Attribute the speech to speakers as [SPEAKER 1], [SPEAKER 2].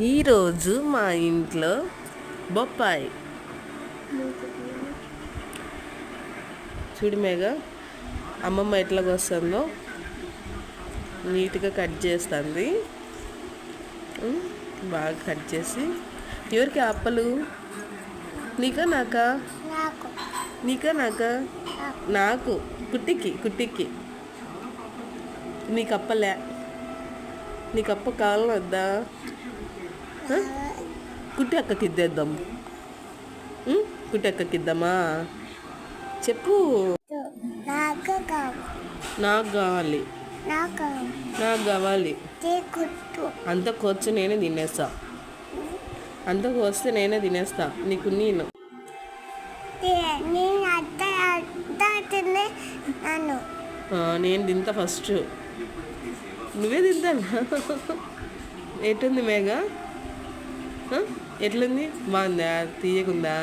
[SPEAKER 1] ఈరోజు మా ఇంట్లో బొప్పాయి. చూడు మేఘ అమ్మమ్మ ఎట్లా వస్తుందో? నీట్గా కట్ చేస్తుంది. బాగా కట్ చేసి. ఎవరికి అప్పలు? నీకా? నాకా.
[SPEAKER 2] నాకు
[SPEAKER 1] నీకా? నాకా. నాకు. కుట్టికి కుట్టికి. నీకు అప్పలే. నీకు అప్ప కావాలని వద్దా? ఆ? కుట్టి అక్కకి ఇద్దేద్దాం? కుట్టి అక్కకి ఇద్దామా చెప్పు.
[SPEAKER 2] నాకు కావు
[SPEAKER 1] నాకు కావాలి
[SPEAKER 2] నాకు
[SPEAKER 1] కావాలి అంత కోర్చు నేనే తినేస్తా. అంత కోస్తే నేనే తినేస్తా. నీకు నేను.
[SPEAKER 2] నేను
[SPEAKER 1] తింటా ఫస్ట్. నువ్వే తింటానా. ఎట్లుంది మేఘ? ఆ? ఎట్లుంది? బాగుందా? తీయకుందా?